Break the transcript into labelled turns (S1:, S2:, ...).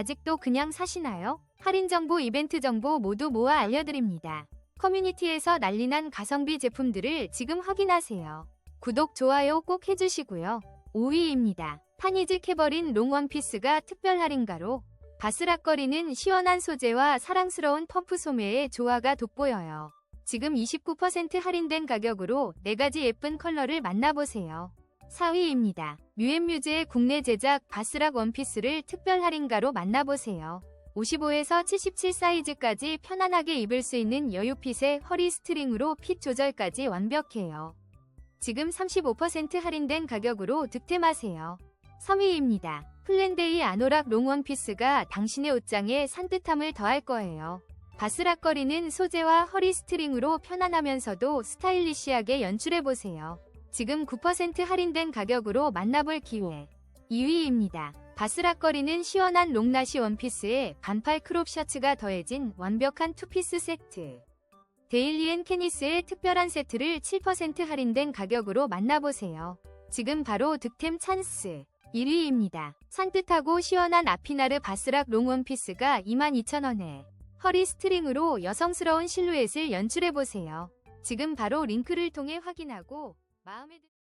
S1: 아직도 그냥 사시나요? 할인 정보, 이벤트 정보 모두 모아 알려드립니다. 커뮤니티에서 난리난 가성비 제품들을 지금 확인하세요. 구독, 좋아요 꼭 해주시고요. 5위입니다. 파니즈 캐버린 롱 원피스가 특별 할인가로 바스락거리는 시원한 소재와 사랑스러운 펌프 소매의 조화가 돋보여요. 지금 29% 할인된 가격으로 4가지 예쁜 컬러를 만나보세요. 4위입니다. 뮤앤뮤즈의 국내 제작 바스락 원피스를 특별 할인가로 만나보세요. 55에서 77 사이즈까지 편안하게 입을 수 있는 여유핏의 허리 스트링으로 핏 조절까지 완벽해요. 지금 35% 할인된 가격으로 득템하세요. 3위입니다. 플랜데이 아노락 롱 원피스가 당신의 옷장에 산뜻함을 더할 거예요. 바스락거리는 소재와 허리 스트링으로 편안하면서도 스타일리시하게 연출해보세요. 지금 9% 할인된 가격으로 만나볼 기회. 2위입니다. 바스락거리는 시원한 롱나시 원피스에 반팔 크롭 셔츠가 더해진 완벽한 투피스 세트. 데일리 앤 캐니스의 특별한 세트를 7% 할인된 가격으로 만나보세요. 지금 바로 득템 찬스. 1위입니다. 산뜻하고 시원한 아피나르 바스락 롱 원피스가 22,000원에 허리 스트링으로 여성스러운 실루엣을 연출해보세요. 지금 바로 링크를 통해 확인하고 마음에 드...